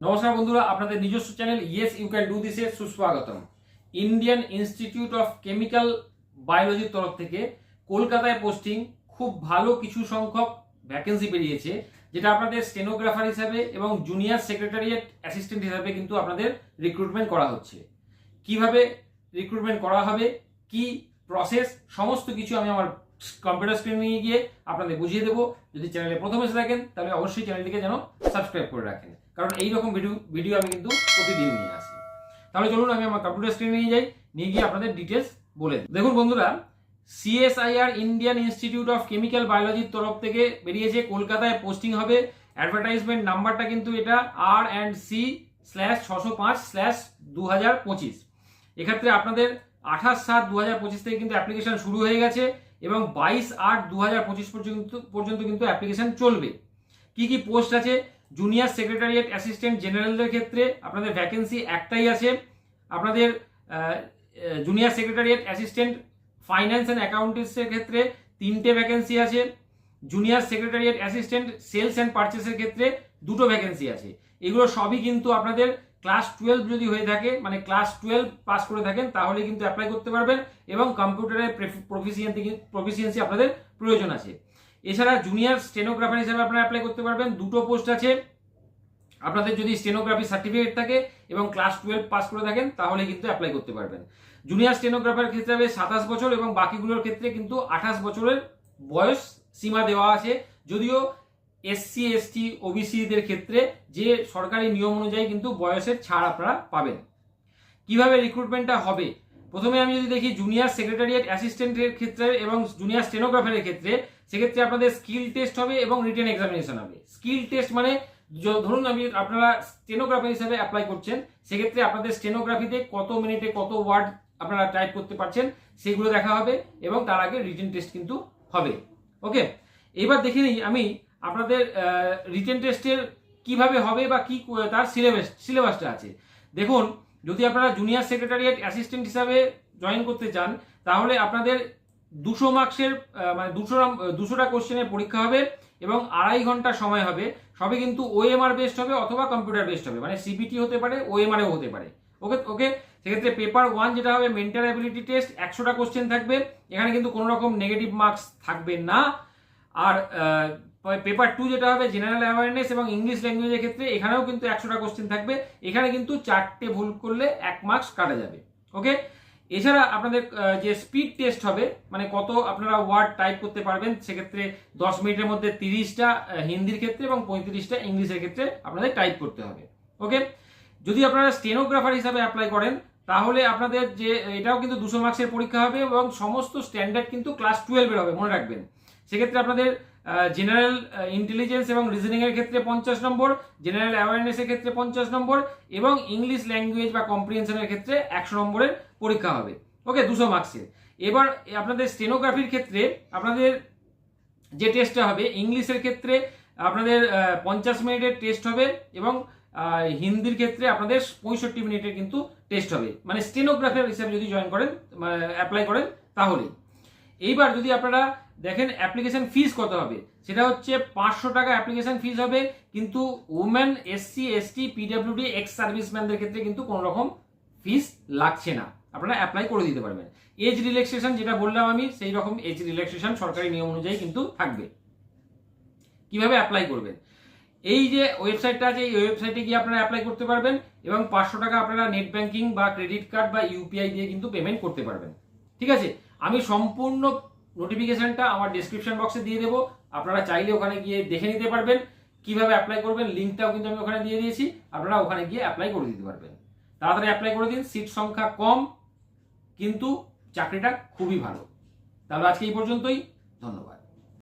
নমস্কার বন্ধুরা, আপনাদের নিজস্ব channel yes you can do দিসে সুস্বাগতম। ইন্ডিয়ান ইনস্টিটিউট অফ কেমিক্যাল বায়োলজির তরফ থেকে কলকাতায় পোস্টিং খুব ভালো কিছু সংখ্যক ভ্যাকেন্সি বেরিয়েছে যেটা আপনাদের স্টেনোগ্রাফার হিসাবে এবং জুনিয়র সেক্রেটারিয়েট অ্যাসিস্ট্যান্ট হিসাবে কিন্তু আপনাদের রিক্রুটমেন্ট করা হচ্ছে। কীভাবে রিক্রুটমেন্ট করা হবে, কি প্রসেস সমস্ত কিছু আমি আমার কম্পিউটার স্ক্রিনে নিয়ে গিয়ে আপনাদের বুঝিয়ে দেবো। যদি চ্যানেলে প্রথম এসে থাকেন, তাহলে অবশ্যই চ্যানেলটিকে যেন সাবস্ক্রাইব করে রাখেন। কারণ এই রকম ভিডিও ভিডিও আমি কিন্তু প্রতিদিন নিয়ে আসি। তাহলে চলুন আমি আমার কম্পিউটার স্ক্রিনে নিয়ে যাই, নিয়ে গিয়ে আপনাদের ডিটেলস বলে। দেখুন বন্ধুরা CSIR Indian Institute of chemical বায়োলজির তরফ থেকে বেরিয়েছে, কলকাতায় পোস্টিং হবে। অ্যাডভার্টাইজমেন্ট নাম্বারটা কিন্তু এটা আর অ্যান্ড সি স্ল্যাশ ছশো পাঁচ স্ল্যাশ দু হাজার পঁচিশ। এক্ষেত্রে আপনাদের আঠাশ সাত দু হাজার পঁচিশ থেকে কিন্তু অ্যাপ্লিকেশন শুরু হয়ে গেছে এবং বাইশ আট দু হাজার পঁচিশ পর্যন্ত পর্যন্ত কিন্তু অ্যাপ্লিকেশন চলবে। কি কি পোস্ট আছে? জুনিয়র সেক্রেটারিয়েট অ্যাসিস্ট্যান্ট জেনারেলদের ক্ষেত্রে আপনাদের ভ্যাকেন্সি একটাই আছে। আপনাদের junior secretariat assistant finance and অ্যাকাউন্টেন্টসের ক্ষেত্রে তিনটে ভ্যাকেন্সি আছে। Junior secretariat assistant sales and পারচেসের ক্ষেত্রে দুটো ভ্যাকেন্সি আছে। এগুলো সবই কিন্তু আপনাদের ক্লাস টুয়েলভ যদি হয়ে থাকে মানে ক্লাস টুয়েলভ পাস করে থাকেন, তাহলে কিন্তু অ্যাপ্লাই করতে পারবেন এবং কম্পিউটারের প্রফিসিয়েন্সি প্রফিসিয়েন্সি আপনাদের প্রয়োজন আছে। এছাড়া জুনিয়র স্টেনোগ্রাফার হিসেবে আপনারা অ্যাপ্লাই করতে পারবেন। দুটো পোস্ট আছে। আপনাদের যদি স্টেনোগ্রাফি সার্টিফিকেট থাকে এবং ক্লাস টুয়েলভ পাস করে থাকেন, তাহলে কিন্তু অ্যাপ্লাই করতে পারবেন। জুনিয়র স্টেনোগ্রাফার ক্ষেত্রে হবে সাতাশ বছর এবং বাকিগুলোর ক্ষেত্রে কিন্তু আঠাশ বছরের বয়স সীমা দেওয়া আছে। যদিও এসসি এসটি ওবিসিদের ক্ষেত্রে যে সরকারি নিয়ম অনুযায়ী কিন্তু বয়সের ছাড় আপনারা পাবেন। কীভাবে রিক্রুটমেন্টটা হবে? প্রথমে আমি যদি দেখি জুনিয়র সেক্রেটারিয়েট অ্যাসিস্ট্যান্টের ক্ষেত্রে এবং জুনিয়র স্টেনোগ্রাফারের ক্ষেত্রে সেক্ষেত্রে আপনাদের স্কিল টেস্ট হবে এবং রিটেন এক্সামিনেশন হবে। স্কিল টেস্ট মানে ধরুন আমি আপনারা স্টেনোগ্রাফার হিসাবে অ্যাপ্লাই করছেন, সেক্ষেত্রে আপনাদের স্টেনোগ্রাফিতে কত মিনিটে কত ওয়ার্ড আপনারা টাইপ করতে পারছেন, সেগুলো দেখা হবে এবং তার আগে রিটেন টেস্ট কিন্তু হবে। ওকে এবার দেখে নিই আমি আপনাদের রিটেন টেস্টের কীভাবে হবে বা কি তার সিলেবাস সিলেবাসটা আছে। দেখুন, যদি আপনারা জুনিয়র সেক্রেটারিয়েট অ্যাসিস্ট্যান্ট হিসাবে জয়েন করতে চান, তাহলে আপনাদের দুশো মার্কসের মানে দুশো দুশোটা কোশ্চেনের পরীক্ষা হবে এবং আড়াই ঘণ্টা সময় হবে। সবে কিন্তু ওএমআর বেস্ট হবে অথবা কম্পিউটার বেসড হবে। মানে সিবিটি হতে পারে ওএমআরও হতে পারে। ওকে ওকে? সেক্ষেত্রে পেপার ওয়ান যেটা হবে মেন্টাল অ্যাবিলিটি টেস্ট একশোটা কোশ্চেন থাকবে। এখানে কিন্তু কোনো রকম নেগেটিভ মার্কস থাকবে না। আর পেপার টু যেটা হবে জেনারেল অ্যাওয়ারনেস এবং ইংলিশ ল্যাঙ্গুয়েজের ক্ষেত্রে এখানেও কিন্তু একশোটা কোশ্চেন থাকবে। এখানে কিন্তু চারটে ভুল করলে এক মার্কস কাটা যাবে। ওকে? এছাড়া আপনাদের যে স্পিড টেস্ট হবে মানে কত আপনারা ওয়ার্ড টাইপ করতে পারবেন, সেক্ষেত্রে দশ মিনিটের মধ্যে তিরিশটা হিন্দির ক্ষেত্রে এবং পঁয়ত্রিশটা ইংলিশের ক্ষেত্রে আপনাদের টাইপ করতে হবে। ওকে যদি আপনারা স্টেনোগ্রাফার হিসাবে অ্যাপ্লাই করেন, তাহলে আপনাদের যে, এটাও কিন্তু দুশো মার্কসের পরীক্ষা হবে এবং সমস্ত স্ট্যান্ডার্ড কিন্তু ক্লাস টুয়েলভের হবে, মনে রাখবেন। সেক্ষেত্রে আপনাদের জেনারেল ইন্টেলিজেন্স এবং রিজনিং এর ক্ষেত্রে পঞ্চাশ নম্বর জেনারেল অ্যাওয়ারনেসের ক্ষেত্রে পঞ্চাশ নম্বর, এবং ইংলিশ ল্যাঙ্গুয়েজ বা কম্প্রিহেনশনের ক্ষেত্রে একশো নম্বরের পরীক্ষা হবে। ওকে দুশো মার্কসের এবার আপনাদের স্টেনোগ্রাফির ক্ষেত্রে আপনাদের যে টেস্টটা হবে ইংলিশের ক্ষেত্রে আপনাদের পঞ্চাশ মিনিটের টেস্ট হবে, এবং হিন্দির ক্ষেত্রে আপনাদের পঁয়ষট্টি মিনিটের কিন্তু টেস্ট হবে। মানে স্টেনোগ্রাফার হিসেবে যদি জয়েন করেন অ্যাপ্লাই করেন, তাহলেই। এইবার যদি আপনারা দেখেন অ্যাপ্লিকেশন ফিস কত হবে, সেটা হচ্ছে পাঁচশো টাকা অ্যাপ্লিকেশন ফিস হবে, কিন্তু women SC ST PWD ex সার্ভিসম্যানদের ক্ষেত্রে কিন্তু কোনো রকম ফিস লাগছে না। আপনারা অ্যাপ্লাই করে দিতে পারবেন। এজ রিল্যাক্সেশন যেটা বললাম আমি, সেই রকম এজ রিল্যাক্সেশন সরকারি নিয়ম অনুযায়ী কিন্তু থাকবে। কীভাবে অ্যাপ্লাই করবেন? এই যে ওয়েবসাইটটা আছে, এই ওয়েবসাইটে গিয়ে আপনারা অ্যাপ্লাই করতে পারবেন এবং পাঁচশো টাকা আপনারা নেট ব্যাংকিং বা ক্রেডিট কার্ড বা ইউপিআই দিয়ে কিন্তু পেমেন্ট করতে পারবেন। ঠিক আছে? আমি সম্পূর্ণ নোটিফিকেশনটা আমার ডিসক্রিপশন বক্সে দিয়ে দেবো। আপনারা চাইলে ওখানে গিয়ে দেখে নিতে পারবেন। কীভাবে অ্যাপ্লাই করবেন লিঙ্কটাও কিন্তু আমি ওখানে দিয়ে দিয়েছি। আপনারা ওখানে গিয়ে অ্যাপ্লাই করে দিতে পারবেন। তাড়াতাড়ি অ্যাপ্লাই করে দিন সিট সংখ্যা কম, কিন্তু চাকরিটা খুবই ভালো। তাহলে আজকে এই পর্যন্তই। ধন্যবাদ।